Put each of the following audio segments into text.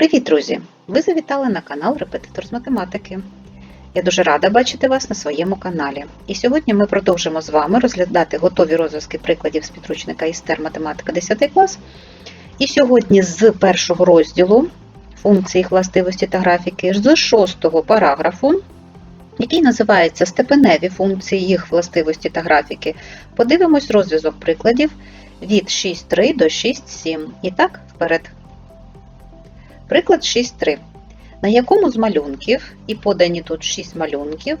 Привіт, друзі! Ви завітали на канал Репетитор з математики. Я дуже рада бачити вас на своєму каналі. І сьогодні ми продовжимо з вами розглядати готові розв'язки прикладів з підручника Істер Математика 10 клас. І сьогодні з першого розділу функції їх властивості та графіки, з шостого параграфу, який називається Степеневі функції їх властивості та графіки, подивимось розв'язок прикладів від 6.3 до 6.7. І так, вперед. Приклад 6.3. На якому з малюнків, і подані тут 6 малюнків,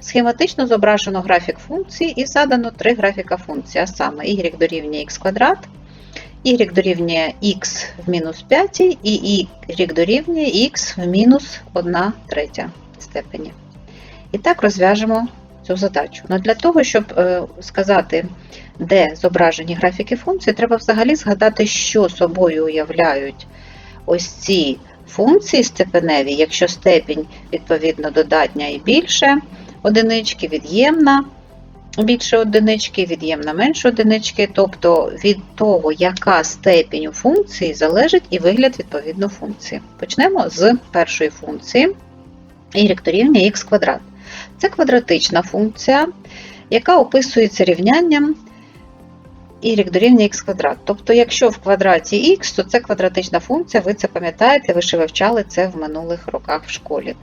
схематично зображено графік функції і задано три графіка функції, а саме y дорівнює x квадрат, y дорівнює x в мінус 5 і y дорівнює x в мінус 1 третя степені. І так розв'яжемо цю задачу. Но для того, щоб е, сказати, де зображені графіки функції, треба взагалі згадати, що собою уявляють ось ці функції степеневі, якщо степінь відповідно додатня і більше одинички, від'ємна більше одинички, від'ємна менше одинички, тобто від того, яка степінь у функції, залежить і вигляд відповідно функції. Почнемо з першої функції y дорівнює х квадрат. Це квадратична функція, яка описується рівнянням y дорівнює х квадрат. Тобто, якщо в квадраті х, то це квадратична функція, ви це пам'ятаєте, ви ще вивчали це в минулих роках в школі.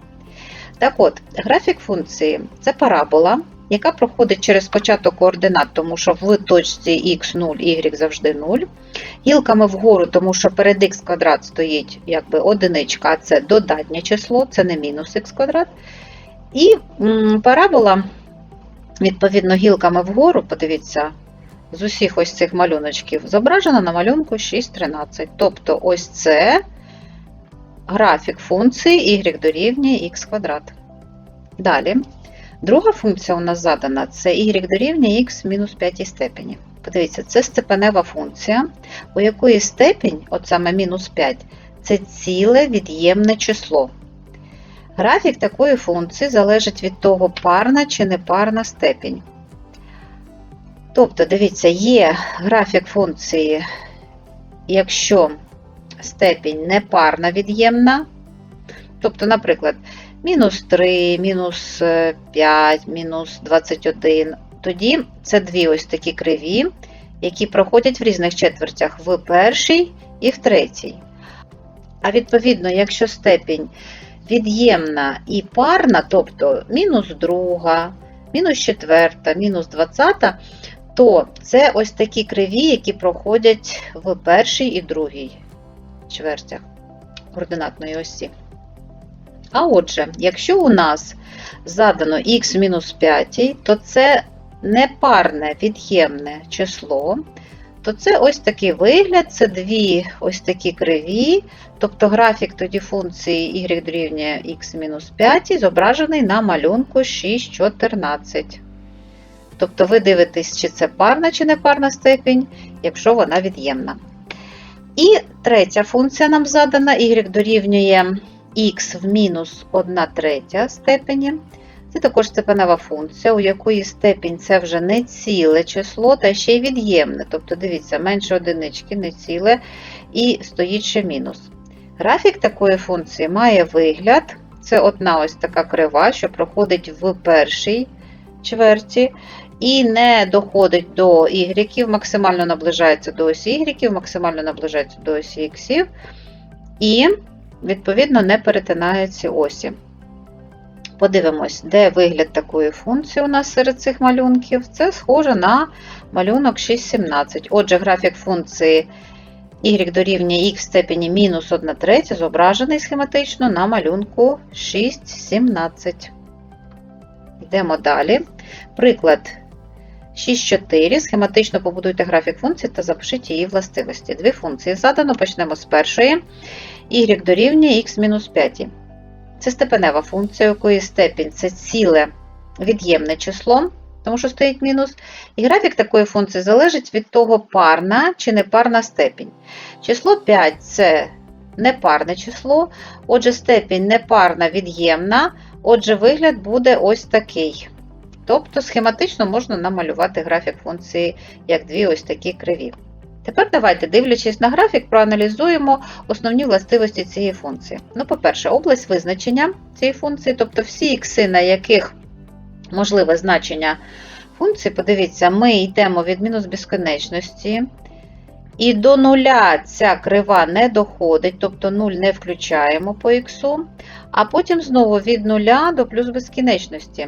Так от, графік функції це парабола, яка проходить через початок координат, тому що в точці х 0, y завжди 0. Гілками вгору, тому що перед х квадрат стоїть якби одиничка, а це додатнє число, це не мінус х квадрат. І парабола, відповідно, гілками вгору, подивіться, з усіх ось цих малюночків зображена на малюнку 6,13. Тобто ось це графік функції y дорівнює х квадрат. Далі, друга функція у нас задана це y дорівнює х мінус 5 степені. Подивіться, це степенева функція, у якої степінь, от саме мінус 5, це ціле від'ємне число. Графік такої функції залежить від того, парна чи непарна степінь. Тобто, дивіться, є графік функції, якщо степінь непарна від'ємна, тобто, наприклад, мінус 3, мінус 5, мінус 21, тоді це дві ось такі криві, які проходять в різних четвертях в першій і в третій. А відповідно, якщо степінь від'ємна і парна, тобто мінус друга, мінус четверта, мінус 20, то це ось такі криві, які проходять в першій і другій чвертях координатної осі. А отже, якщо у нас задано х-5, то це непарне від'ємне число, то це ось такий вигляд, це дві ось такі криві, тобто графік тоді функції y дорівнює х-5 зображений на малюнку 6,14. Тобто ви дивитесь, чи це парна чи непарна степінь, якщо вона від'ємна. І третя функція нам задана, y дорівнює х в мінус 1 третя степені. Це також степенева функція, у якої степінь це вже не ціле число, та ще й від'ємне. Тобто, дивіться, менше одинички, не ціле, і стоїть ще мінус. Графік такої функції має вигляд. Це одна ось така крива, що проходить в першій чверті, і не доходить до y, максимально наближається до осі y, максимально наближається до осі х, і, відповідно, не перетинає ці осі. Подивимось, де вигляд такої функції у нас серед цих малюнків. Це схоже на малюнок 6,17. Отже, графік функції y дорівнює х в степені мінус 1 третя зображений схематично на малюнку 6,17. Йдемо далі. Приклад 6,4. Схематично побудуйте графік функції та запишіть її властивості. Дві функції задано. Почнемо з першої. y дорівнює х-5. Це степенева функція, у якої степінь це ціле від'ємне число, тому що стоїть мінус. І графік такої функції залежить від того, парна чи непарна степінь. Число 5 це непарне число, отже, степінь непарна від'ємна, отже, вигляд буде ось такий. Тобто схематично можна намалювати графік функції як дві ось такі криві. Тепер давайте, дивлячись на графік, проаналізуємо основні властивості цієї функції. Ну, по-перше, область визначення цієї функції, тобто всі ікси, на яких можливе значення функції, подивіться, ми йдемо від мінус безконечності, і до нуля ця крива не доходить, тобто 0 не включаємо по іксу, а потім знову від нуля до плюс безкінечності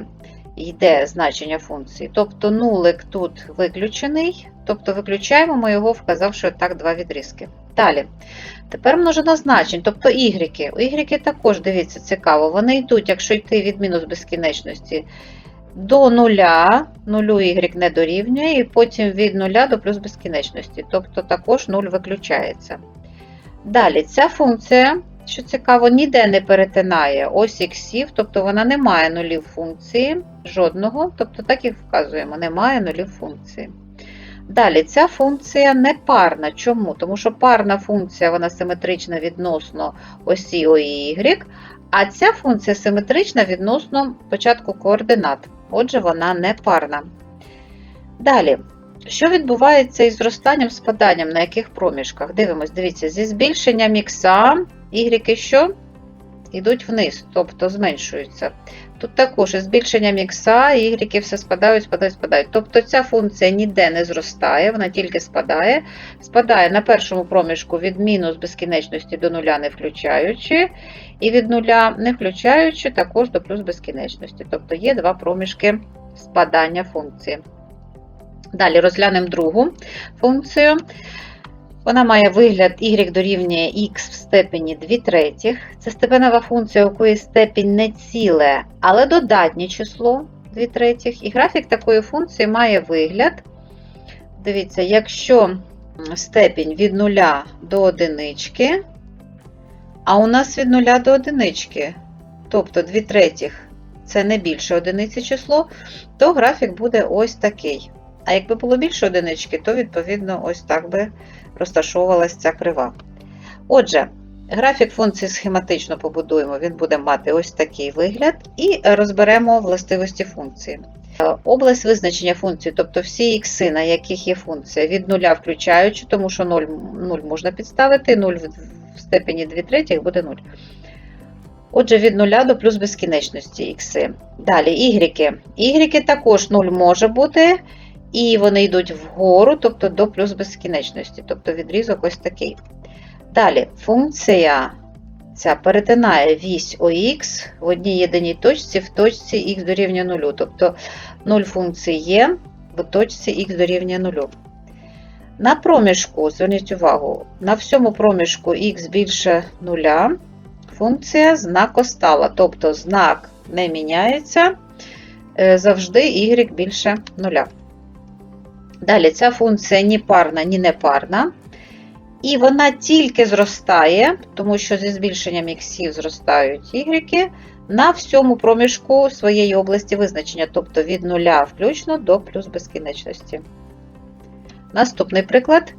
йде значення функції. Тобто нулик тут виключений, тобто виключаємо ми його, вказавши так два відрізки. Далі. Тепер множина значень, тобто ігріки. У ігріки також, дивіться, цікаво, вони йдуть, якщо йти від мінус безкінечності до нуля, нулю y не дорівнює, і потім від нуля до плюс безкінечності, тобто також 0 виключається. Далі, ця функція, що цікаво, ніде не перетинає ось іксів, тобто вона не має нулів функції, жодного, тобто так і вказуємо, немає нулів функції. Далі, ця функція не парна. Чому? Тому що парна функція вона симетрична відносно осі OY, а ця функція симетрична відносно початку координат. Отже, вона не парна. Далі, що відбувається із зростанням, спаданням, на яких проміжках? Дивимось, дивіться, зі збільшенням ікса, ігріки що? Йдуть вниз, тобто зменшуються. Тут також із збільшенням ікса, ігріки все спадають, спадають, спадають. Тобто ця функція ніде не зростає, вона тільки спадає. Спадає на першому проміжку від мінус безкінечності до нуля, не включаючи, і від нуля не включаючи також до плюс безкінечності. Тобто є два проміжки спадання функції. Далі розглянемо другу функцію. Вона має вигляд y дорівнює x в степені 2 третіх. Це степенева функція, у якої степінь не ціле, але додатнє число 2 третіх. І графік такої функції має вигляд. Дивіться, якщо степінь від 0 до 1, а у нас від 0 до 1, тобто 2 третіх це не більше одиниці число, то графік буде ось такий. А якби було більше одинички, то, відповідно, ось так би розташовувалася ця крива. Отже, графік функції схематично побудуємо, він буде мати ось такий вигляд, і розберемо властивості функції. Область визначення функції, тобто всі ікси, на яких є функція, від нуля включаючи, тому що 0, 0 можна підставити, 0 в степені 2 третіх буде 0. Отже, від 0 до плюс безкінечності ікси. Далі ігріки. Ігріки також 0 може бути. І вони йдуть вгору, тобто до плюс безкінечності, тобто відрізок ось такий. Далі, функція ця перетинає вісь ОХ в одній єдиній точці в точці х дорівнює 0. Тобто 0 функції є в точці х дорівнює 0. На проміжку, зверніть увагу, на всьому проміжку х більше 0, функція знакостала, тобто знак не міняється, е, завжди y більше 0. Далі ця функція ні парна, ні непарна. І вона тільки зростає, тому що зі збільшенням іксів зростають ігреки, на всьому проміжку своєї області визначення, тобто від нуля включно до плюс безкінечності. Наступний приклад.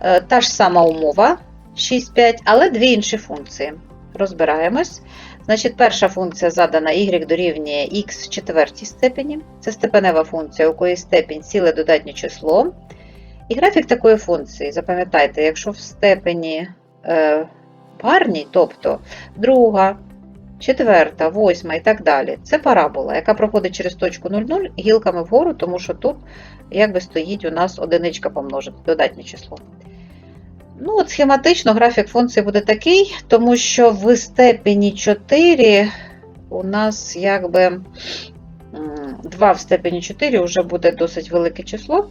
Е, та ж сама умова 6,5, але дві інші функції. Розбираємось. Значить, перша функція задана y дорівнює x в четвертій степені. Це степенева функція, у якої степінь ціле додатнє число. І графік такої функції, запам'ятайте, якщо в степені е, парній, тобто друга, четверта, восьма і так далі, це парабола, яка проходить через точку 0,0 гілками вгору, тому що тут якби стоїть у нас одиничка помножити, додатнє число. Ну, от Схематично графік функції буде такий, тому що в степені 4 у нас якби 2 в степені 4 вже буде досить велике число,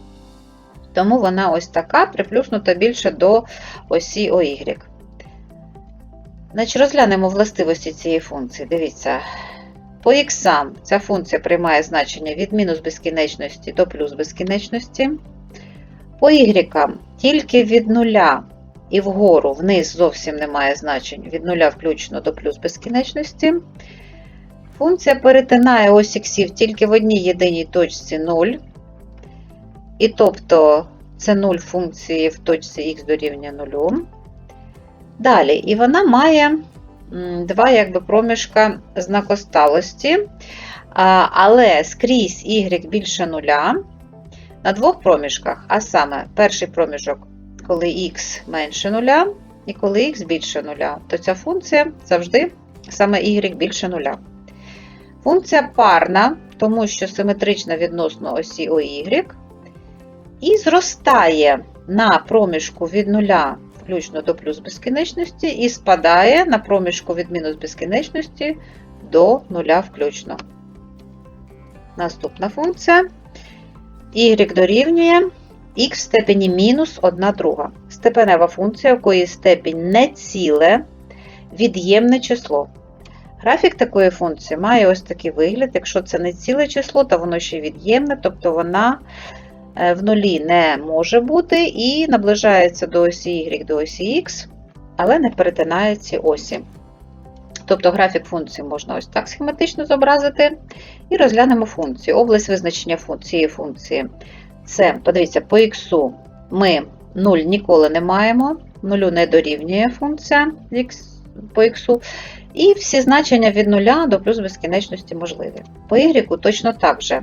тому вона ось така, приплюснута більше до осі OY. Значить, Розглянемо властивості цієї функції. Дивіться, по х ця функція приймає значення від мінус безкінечності до плюс безкінечності. По y тільки від нуля і вгору вниз зовсім немає значень від нуля включно до плюс безкінечності. Функція перетинає ось іксів тільки в одній єдиній точці 0. І тобто це 0 функції в точці х дорівнює 0. Далі, і вона має два якби, проміжка знакосталості, але скрізь y більше нуля на двох проміжках, а саме перший проміжок коли х менше нуля і коли х більше нуля, то ця функція завжди саме y більше нуля. Функція парна, тому що симетрична відносно осі OY, і зростає на проміжку від нуля включно до плюс безкінечності, і спадає на проміжку від мінус безкінечності до нуля включно. Наступна функція y дорівнює х в степені мінус 1 друга. Степенева функція, в якої степінь не ціле, від'ємне число. Графік такої функції має ось такий вигляд. Якщо це не ціле число, то воно ще від'ємне, тобто вона е, в нулі не може бути і наближається до осі y до осі x, але не перетинає ці осі. Тобто графік функції можна ось так схематично зобразити. І розглянемо функцію. Область визначення цієї функції. Це, подивіться, по х ми 0 ніколи не маємо, 0 не дорівнює функція по х. І всі значення від 0 до плюс безкінечності можливі. По y точно так же.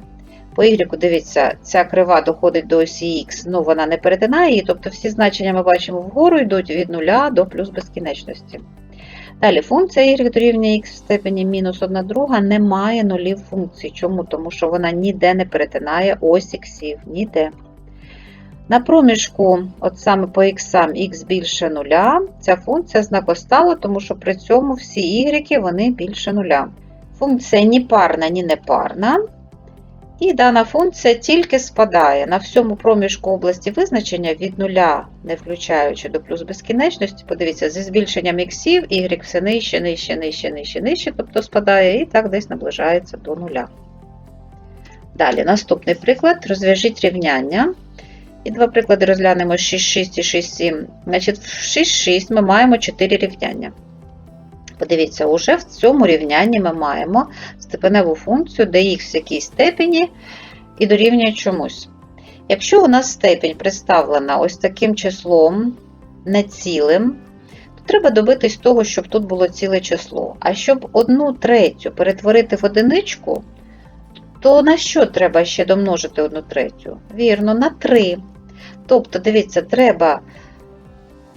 По y, дивіться, ця крива доходить до осі х, ну вона не перетинає її, тобто всі значення ми бачимо вгору йдуть від 0 до плюс безкінечності. Далі функція y дорівнює х в степені мінус 1 друга не має нулів функції. Чому? Тому що вона ніде не перетинає ось іксів, ніде. На проміжку, от саме по х х більше нуля, ця функція знакостала, тому що при цьому всі y вони більше нуля. Функція ні парна, ні непарна. І дана функція тільки спадає на всьому проміжку області визначення від нуля, не включаючи до плюс безкінечності. Подивіться, зі збільшенням іксів, y все нижче, нижче, нижче, нижче, нижче, тобто спадає і так десь наближається до нуля. Далі, наступний приклад. Розв'яжіть рівняння. І два приклади розглянемо 6,6 і 6,7. Значить, в 6,6 ми маємо 4 рівняння. Подивіться, уже в цьому рівнянні ми маємо степеневу функцію, де х в якійсь степені і дорівнює чомусь. Якщо у нас степень представлена ось таким числом нецілим, то треба добитись того, щоб тут було ціле число. А щоб одну третю перетворити в одиничку, то на що треба ще домножити одну третю? Вірно, на 3. Тобто, дивіться, треба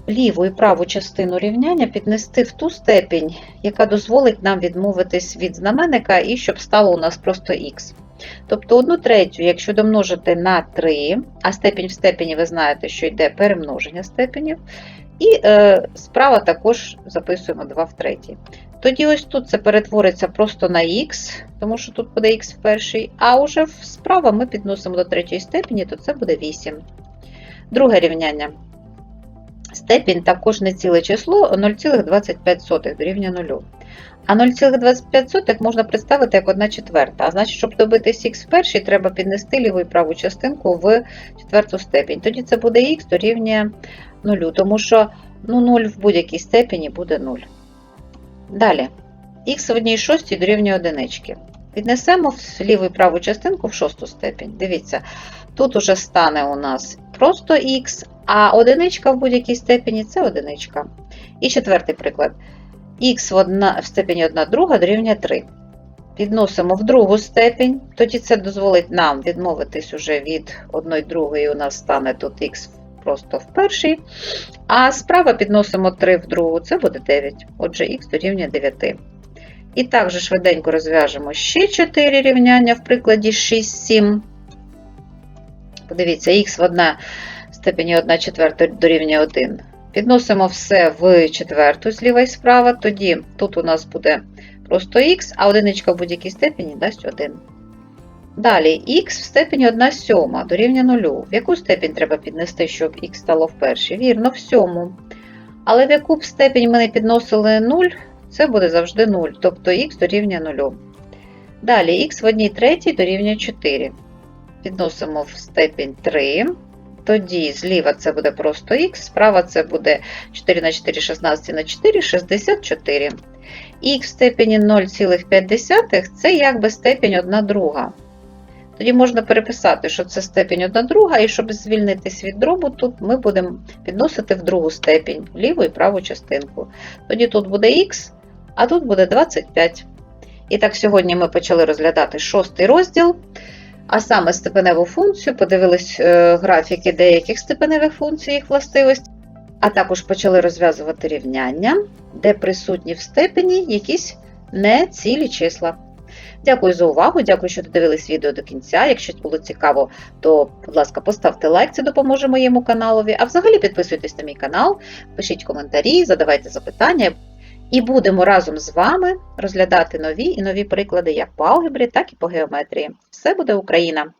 ліву і праву частину рівняння піднести в ту степінь, яка дозволить нам відмовитись від знаменника і щоб стало у нас просто х. Тобто одну третю, якщо домножити на 3, а степінь в степені, ви знаєте, що йде перемноження степенів, і е, справа також записуємо 2 в третій. Тоді ось тут це перетвориться просто на х, тому що тут буде х в першій, а вже справа ми підносимо до третьої степені, то це буде 8. Друге рівняння. Степінь також не ціле число 0,25 дорівнює 0. А 0,25 можна представити як 1 четверта. А значить, щоб добитись х в першій, треба піднести ліву і праву частинку в четверту степінь. Тоді це буде х дорівнює 0, тому що ну, 0 в будь-якій степені буде 0. Далі, х в одній шостій дорівнює одинички. Піднесемо в ліву і праву частинку в шосту степінь. Дивіться, тут уже стане у нас просто х, а одиничка в будь-якій степені це одиничка. І четвертий приклад. Х в, степені 1 друга дорівнює 3. Підносимо в другу степень, тоді це дозволить нам відмовитись уже від 1 другої, у нас стане тут х просто в першій. А справа підносимо 3 в другу, це буде 9. Отже, х дорівнює 9. І також швиденько розв'яжемо ще 4 рівняння в прикладі 6, 7. Подивіться, х в 1 степені 1 четверта дорівнює 1. Підносимо все в четверту зліва і справа, тоді тут у нас буде просто х, а одиничка в будь-якій степені дасть 1. Далі х в степені 1 сьома дорівнює 0. В яку степінь треба піднести, щоб х стало в першій? Вірно, в сьому. Але в яку б степінь ми не підносили 0, це буде завжди 0, тобто х дорівнює 0. Далі х в 1 третій дорівнює 4. Підносимо в степінь 3. Тоді зліва це буде просто х, справа це буде 4 на 4, 16 на 4, 64. Х в степені 0,5 це якби степень 1 друга. Тоді можна переписати, що це степень 1 друга, і щоб звільнитись від дробу, тут ми будемо підносити в другу степінь, ліву і праву частинку. Тоді тут буде х, а тут буде 25. І так, сьогодні ми почали розглядати шостий розділ. А саме степеневу функцію, подивились е, графіки деяких степеневих функцій, їх властивості, а також почали розв'язувати рівняння, де присутні в степені якісь нецілі числа. Дякую за увагу, дякую, що додивились відео до кінця. Якщо було цікаво, то, будь ласка, поставте лайк, це допоможе моєму каналові. А взагалі підписуйтесь на мій канал, пишіть коментарі, задавайте запитання. І будемо разом з вами розглядати нові і нові приклади як по алгебрі, так і по геометрії. Все буде Україна!